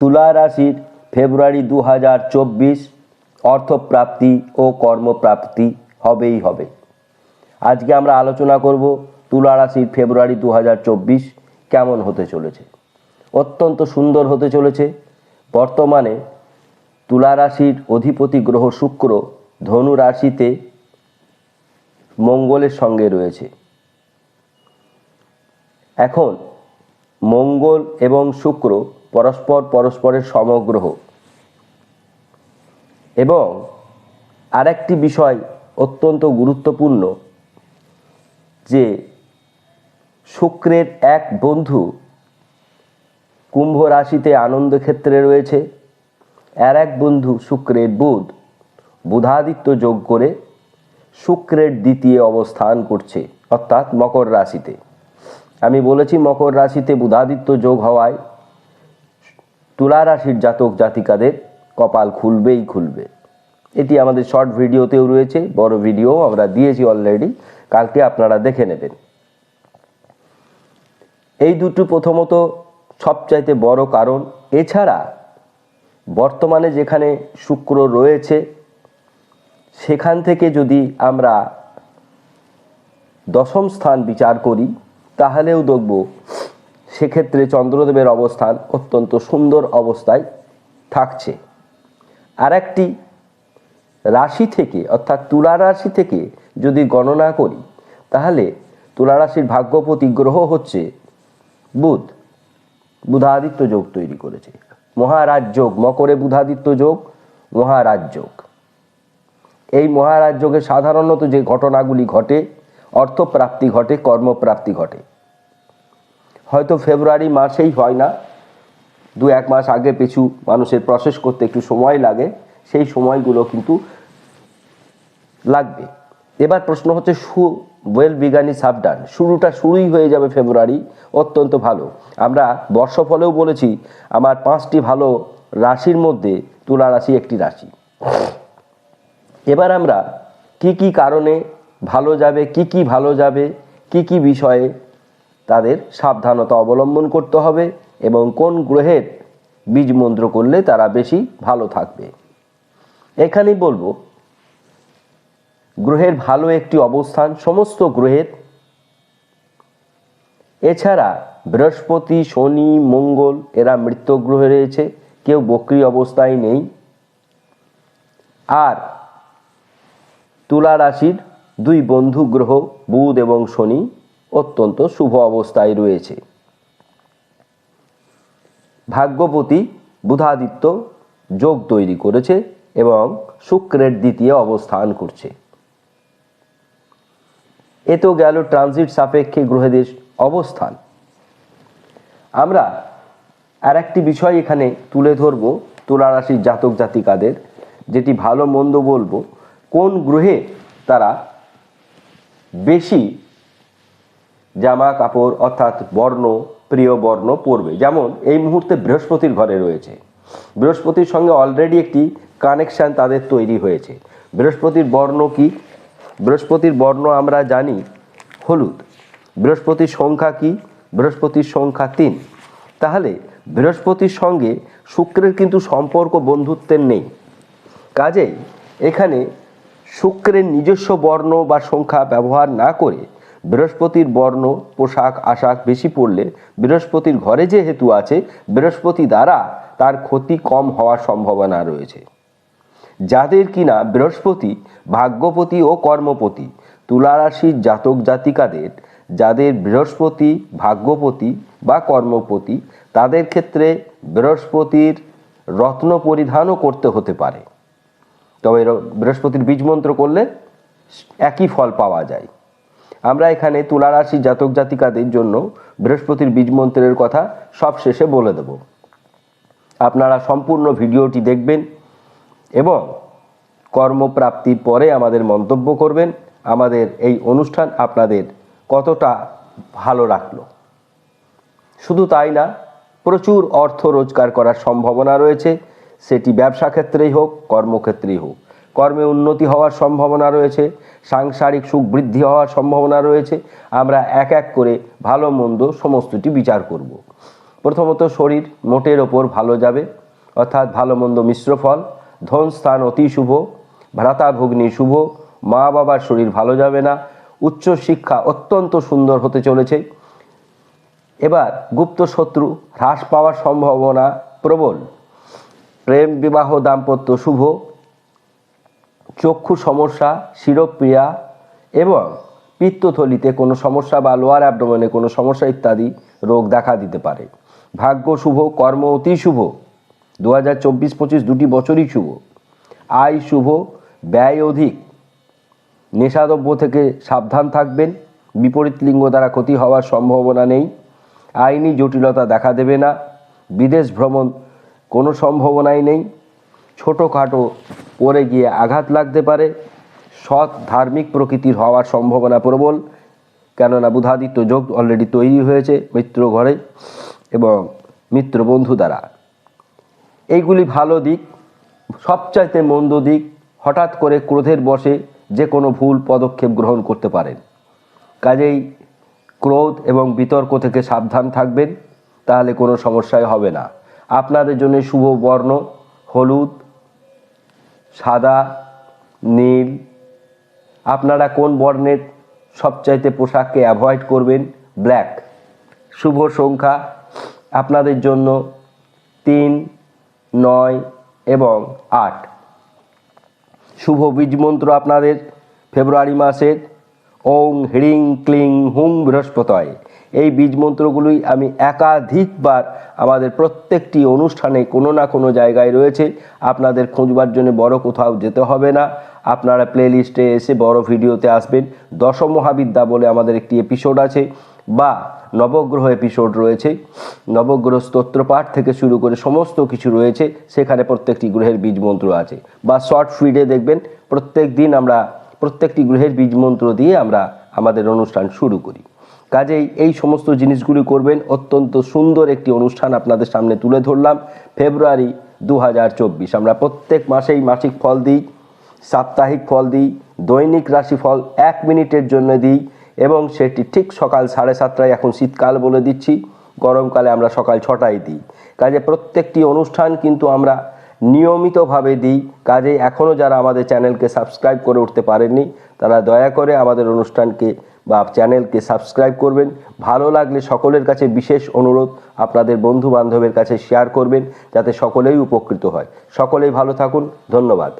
তুলা রাশির ফেব্রুয়ারি দু হাজার চব্বিশ অর্থপ্রাপ্তি ও কর্মপ্রাপ্তি হবেই হবে। আজকে আমরা আলোচনা করব তুলা রাশির ফেব্রুয়ারি দু হাজার চব্বিশ কেমন হতে চলেছে। অত্যন্ত সুন্দর হতে চলেছে। বর্তমানে তুলা রাশির অধিপতি গ্রহ শুক্র ধনু রাশিতে মঙ্গলের সঙ্গে রয়েছে। এখন মঙ্গল এবং শুক্র পরস্পর পরস্পরের সমগ্রহ। এবং আরেকটি বিষয় অত্যন্ত গুরুত্বপূর্ণ, যে শুক্রের এক বন্ধু কুম্ভ রাশিতে আনন্দ ক্ষেত্রে রয়েছে। আর এক বন্ধু শুক্রের বুধ, বুধাদিত্য যোগ করে শুক্রের দ্বিতীয় অবস্থান করছে, অর্থাৎ মকর রাশিতে। আমি বলেছি মকর রাশিতে বুধাদিত্য যোগ হওয়ায় তুলা রাশির জাতক জাতিকাদের কপাল খুলবেই খুলবে। এটি আমাদের শর্ট ভিডিওতেও রয়েছে, বড় ভিডিও আমরা দিয়েছি অলরেডি কালকে আপনারা দেখে নেবেন। এই দুটো প্রথমত সবচাইতে বড় কারণ, এছাড়া বর্তমানে যেখানে শুক্র রয়েছে, সেখান থেকে যদি আমরা দশম স্থান বিচার করি, তাহলেও দেখব সেক্ষেত্রে চন্দ্রদেবের অবস্থান অত্যন্ত সুন্দর অবস্থায় থাকছে। আর একটি রাশি থেকে, অর্থাৎ তুলা রাশি থেকে যদি গণনা করি, তাহলে তুলা রাশির ভাগ্যপতি গ্রহ হচ্ছে বুধ। বুধাদিত্য যোগ তৈরি করেছে। মহারাজ যোগ, মকরে বুধাদিত্য যোগ, মহারাজ যোগ। এই মহারাজ যোগে সাধারণত যে ঘটনাগুলি ঘটে, অর্থপ্রাপ্তি ঘটে, কর্মপ্রাপ্তি ঘটে। হয়তো ফেব্রুয়ারি মাসেই হয় না। দু এক মাস আগে পিছু মানুষের প্রসেস করতে একটু সময় লাগে, সেই সময়গুলো কিন্তু লাগবে। এবার প্রশ্ন হচ্ছে সু ওয়েল বিগানি সাবডান শুরুটা শুরুই হয়ে যাবে ফেব্রুয়ারি, অত্যন্ত ভালো। আমরা বর্ষফলেও বলেছি, আমার পাঁচটি ভালো রাশির মধ্যে তুলা রাশি একটি রাশি। এবার আমরা কি কি কারণে ভালো যাবে, কি কি ভালো যাবে, কি কি বিষয়ে তাদের সাবধানতা অবলম্বন করতে হবে এবং কোন গ্রহের বীজ মন্ত্র করলে তারা বেশি ভালো থাকবে। এখানেই বলব, গ্রহের ভালো একটি অবস্থান সমস্ত গ্রহের। এছাড়া বৃহস্পতি, শনি, মঙ্গল, এরা মৃত্যু গ্রহে রয়েছে, কেউ বক্রি অবস্থায় নেই। আর তুলা রাশির দুই বন্ধু গ্রহ, বুধ এবং শনি। অত্যন্ত শুভ অবস্থায় রয়েছে। ভাগ্যপতি বুধাদিত্য যোগ তৈরি করেছে এবং শুক্রের দ্বিতীয় অবস্থান করছে। এ তো গেল ট্রানজিট সাপেক্ষে গ্রহদের অবস্থান। আমরা আর একটি বিষয় এখানে তুলে ধরব তুলা রাশির জাতক জাতিকাদের, যেটি ভালো মন্দ বলব, কোন গ্রহে তারা বেশি জামা কাপড় অর্থাৎ বর্ণ, প্রিয় বর্ণ পরবে। যেমন এই মুহূর্তে বৃহস্পতির ঘরে রয়েছে। বৃহস্পতির সঙ্গে অলরেডি একটি কানেকশান তাদের তৈরি হয়েছে। বৃহস্পতির বর্ণ কি? বৃহস্পতির বর্ণ আমরা জানি হলুদ। বৃহস্পতির সংখ্যা কি? বৃহস্পতির সংখ্যা তিন। তাহলে বৃহস্পতির সঙ্গে শুক্রের কিন্তু সম্পর্ক বন্ধুত্বের নেই। কাজেই এখানে শুক্রের নিজস্ব বর্ণ বা সংখ্যা ব্যবহার না করে বৃহস্পতির বর্ণ, পোশাক, আশাক বেশি পড়লে বৃহস্পতির ঘরে যেহেতু আছে, বৃহস্পতি দ্বারা তার ক্ষতি কম হওয়ার সম্ভাবনা রয়েছে। যাদের কিনা বৃহস্পতি ভাগ্যপতি ও কর্মপতি, তুলারাশির জাতক জাতিকাদের, যাদের বৃহস্পতি ভাগ্যপতি বা কর্মপতি, তাদের ক্ষেত্রে বৃহস্পতির রত্ন পরিধানও করতে হতে পারে। তবে বৃহস্পতির বীজ মন্ত্র করলে একই ফল পাওয়া যায়। আমরা এখানে তুলারাশি জাতক জাতিকাদের জন্য বৃহস্পতির বীজ মন্ত্রের কথা সব শেষে বলে দেব। আপনারা সম্পূর্ণ ভিডিওটি দেখবেন এবং কর্মপ্রাপ্তির পরে আমাদের মন্তব্য করবেন। আমাদের এই অনুষ্ঠান আপনাদের কতটা ভালো রাখল। শুধু তাই না, প্রচুর অর্থ রোজগার করার সম্ভাবনা রয়েছে। সেটি ব্যবসা ক্ষেত্রেই হোক, কর্মক্ষেত্রেই হোক। কর্মে উন্নতি হওয়ার সম্ভাবনা রয়েছে, সাংসারিক সুখ বৃদ্ধি হওয়ার সম্ভাবনা রয়েছে, আমরা এক এক করে ভালো মন্দ সমস্তটি বিচার করব। প্রথমত শরীর মোটের ওপর ভালো যাবে, অর্থাৎ ভালো মন্দ মিশ্র ফল, ধন স্থান অতি শুভ, ভ্রাতা ভগ্নী শুভ, মা বাবার শরীর ভালো যাবে না, উচ্চ শিক্ষা অত্যন্ত সুন্দর হতে চলেছে। এবার গুপ্ত শত্রু হ্রাস পাওয়ার সম্ভাবনা প্রবল। প্রেম, বিবাহ, দাম্পত্য শুভ চক্ষু সমস্যা শিরোপ্রিয়া এবং পিত্তথলিতে কোনো সমস্যা বা লোয়ার অ্যাবডোমেনে কোনো সমস্যা ইত্যাদি রোগ দেখা দিতে পারে। ভাগ্য শুভ, কর্ম অতি শুভ দু হাজার চব্বিশ পঁচিশ দুটি বছরই শুভ। আয় শুভ, ব্যয় অধিক। নেশাদ্রব্য থেকে সাবধান থাকবেন, বিপরীত লিঙ্গ দ্বারা ক্ষতি হওয়ার সম্ভাবনা নেই, আইনি জটিলতা দেখা দেবে না, বিদেশ ভ্রমণ কোনো সম্ভাবনাই নেই, ছোটোখাটো পড়ে গিয়ে আঘাত লাগতে পারে। সৎ ধার্মিক প্রকৃতির হওয়ার সম্ভাবনা প্রবল। কেননা বুধাদিত্য যোগ অলরেডি তৈরি হয়েছে মিত্র ঘরে এবং মিত্র বন্ধু দ্বারা। এইগুলি ভালো দিক, সবচাইতে মন্দ দিক, হঠাৎ করে ক্রোধের বশে যে কোনো ভুল পদক্ষেপ গ্রহণ করতে পারেন। কাজেই ক্রোধ এবং বিতর্ক থেকে সাবধান থাকবেন, তাহলে কোনো সমস্যাই হবে না। আপনাদের জন্য শুভ বর্ণ, হলুদ সাদা, নীল। আপনারা কোন বর্ণের সবচাইতে পোশাককে অ্যাভয়েড করবেন? ব্ল্যাক শুভ সংখ্যা আপনাদের জন্য তিন, নয় এবং আট। শুভ বীজ মন্ত্র আপনাদের ফেব্রুয়ারি মাসের ওং হ্রিং ক্লিং হুং বৃহস্পতয়। এই বীজ মন্ত্রগুলি আমি একাধিকবার আমাদের প্রত্যেকটি অনুষ্ঠানে কোনো না কোনো জায়গায় রয়েছে। আপনাদের খুঁজবার জন্য বড় কোথাও যেতে হবে না। আপনারা প্লে লিস্টে এসে বড় ভিডিওতে আসবেন। দশম মহাবিদ্যা বলে আমাদের একটি এপিসোড আছে বা নবগ্রহ এপিসোড রয়েছে। নবগ্রহ স্তোত্রপাঠ থেকে শুরু করে সমস্ত কিছু রয়েছে। সেখানে প্রত্যেকটি গ্রহের বীজ মন্ত্র আছে। বা শর্ট ফিডে দেখবেন প্রত্যেক দিন আমরা প্রত্যেকটি গ্রহের বীজ মন্ত্র দিয়ে আমরা আমাদের অনুষ্ঠান শুরু করি। কাজেই এই সমস্ত জিনিসগুলি করবেন অত্যন্ত সুন্দর একটি অনুষ্ঠান আপনাদের সামনে তুলে ধরলাম, ফেব্রুয়ারি দু হাজার চব্বিশ। আমরা প্রত্যেক মাসেই মাসিক ফল দিই, সাপ্তাহিক ফল দিই, দৈনিক রাশিফল এক মিনিটের জন্য দিই এবং সেটি ঠিক সকাল সাড়ে সাতটায় এখন শীতকাল বলে দিচ্ছি, গরমকালে আমরা সকাল ছটায় দিই। কাজে প্রত্যেকটি অনুষ্ঠান কিন্তু আমরা নিয়মিতভাবে দিই। কাজে এখনও যারা আমাদের চ্যানেলকে সাবস্ক্রাইব করে উঠতে পারেননি, তারা দয়া করে আমাদের অনুষ্ঠানকে বা চ্যানেলকে সাবস্ক্রাইব করবেন। ভালো লাগলে সকলের কাছে বিশেষ অনুরোধ আপনাদের বন্ধু বান্ধবের কাছে শেয়ার করবেন, যাতে সকলেই উপকৃত হয়। সকলেই ভালো থাকুন। ধন্যবাদ।